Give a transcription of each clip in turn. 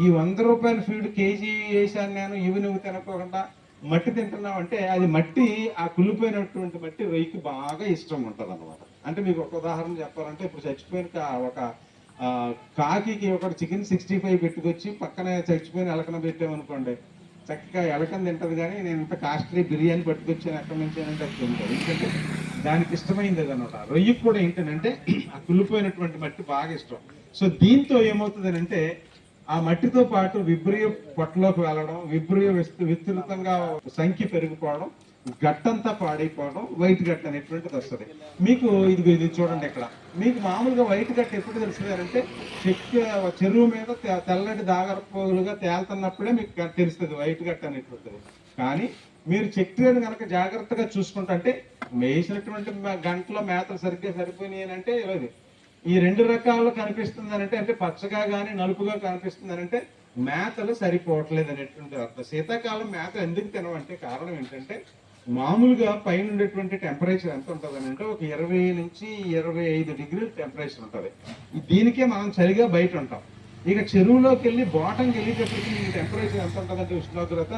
ఈ వంద రూపాయల ఫీడ్ కేజీ వేసాను నేను ఇవి నువ్వు తినకోకుండా మట్టి తింటున్నావు అంటే అది మట్టి ఆ కుళ్ళిపోయినటువంటి మట్టి రొయ్యకి బాగా ఇష్టం ఉంటుంది అనమాట అంటే మీకు ఒక ఉదాహరణ చెప్పాలంటే ఇప్పుడు చచ్చిపోయిన ఒక కాకి కాకికి ఒక చికెన్ సిక్స్టీ ఫైవ్ పెట్టుకొచ్చి పక్కనే చచ్చిపోయిన ఎలకన పెట్టామనుకోండి చక్కగా ఎలకన తింటది కానీ నేను ఇంత కాస్ట్లీ బిర్యానీ పట్టుకొచ్చాను ఎక్కడి నుంచి అంటే అది ఎందుకంటే దానికి ఇష్టమైంది అనమాట రొయ్యకి కూడా ఏంటంటే ఆ కుళ్ళిపోయినటువంటి మట్టి బాగా ఇష్టం. సో దీంతో ఏమవుతుంది అంటే ఆ మట్టితో పాటు విబ్రియ పొట్టలోకి వెళ్ళడం విబ్రియ విస్తృతంగా సంఖ్య పెరిగిపోవడం గట్టంతా పాడైపోవడం వైట్ గట్ అనేటువంటిది వస్తుంది. మీకు ఇది ఇది చూడండి ఇక్కడ. మీకు మామూలుగా వైట్ గట్ట ఎప్పుడు తెలుస్తుందంటే చెక్క చెరువు మీద తె- తెల్లటి దాగరపోగులుగా తేలుతున్నప్పుడే మీకు తెలుస్తుంది వైట్ గట్ అనేటువంటిది. కానీ మీరు చెక్ కనుక జాగ్రత్తగా చూసుకుంటే అంటే వేసినటువంటి గంటలో మేతలు సరిగ్గా సరిపోయినాయి అని అంటే లేదు. ఈ రెండు రకాల్లో కనిపిస్తుంది అంటే అంటే పచ్చగా కానీ నలుపుగా కనిపిస్తుంది అంటే మేతలు సరిపోవట్లేదు అనేటువంటి అర్థం. శీతాకాలం మేత ఎందుకు తినవంటే కారణం ఏంటంటే మామూలుగా పైన ఉండేటువంటి టెంపరేచర్ ఎంత ఉంటుంది అంటే ఒక ఇరవై నుంచి ఇరవై ఐదు డిగ్రీల టెంపరేచర్ ఉంటుంది. దీనికే మనం చలిగా బయట ఉంటాం. ఇక చెరువులోకి వెళ్ళి బాటంకి వెళ్ళేటప్పటికి ఈ టెంపరేచర్ ఎంత ఉంటుందంటే ఉష్ణోగ్రత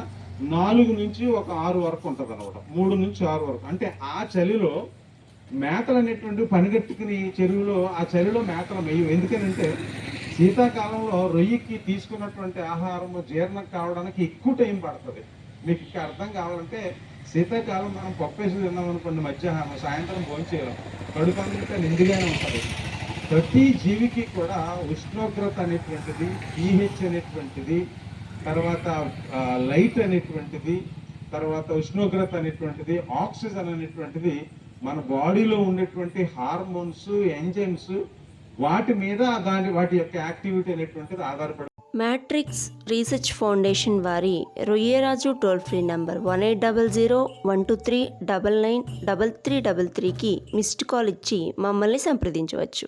నాలుగు నుంచి ఒక ఆరు వరకు ఉంటుంది అనమాట మూడు నుంచి ఆరు వరకు. అంటే ఆ చలిలో మేతలు అనేటువంటి పనిగట్టుకుని చెరువులో ఆ చెరువులో మేతలు మేయవు ఎందుకనంటే శీతాకాలంలో రొయ్యకి తీసుకున్నటువంటి ఆహారం జీర్ణం కావడానికి ఎక్కువ టైం పడుతుంది. మీకు ఇక్కడ అర్థం కావాలంటే శీతాకాలం మనం పప్పేసి తిన్నాం అనుకోండి మధ్యాహ్నం సాయంత్రం భోంచేయడం కడుపు అంతా నిండుగానే ఉంటుంది. ప్రతి జీవికి కూడా ఉష్ణోగ్రత అనేటువంటిది పీహెచ్ అనేటువంటిది తర్వాత లైట్ అనేటువంటిది తర్వాత ఉష్ణోగ్రత అనేటువంటిది ఆక్సిజన్ అనేటువంటిది మన బాడీలో ఉండేటువంటి హార్మోన్స్ ఎంజైమ్స్ వాటి మీద దాని వాటి యొక్క యాక్టివిటీ అనేటువంటిది ఆధారపడి మ్యాట్రిక్స్ రీసెర్చ్ ఫౌండేషన్ వారి Royyaraju toll free number one eight double zero one two three double nine double three double త్రీకి మిస్డ్ కాల్ ఇచ్చి మమ్మల్ని సంప్రదించవచ్చు.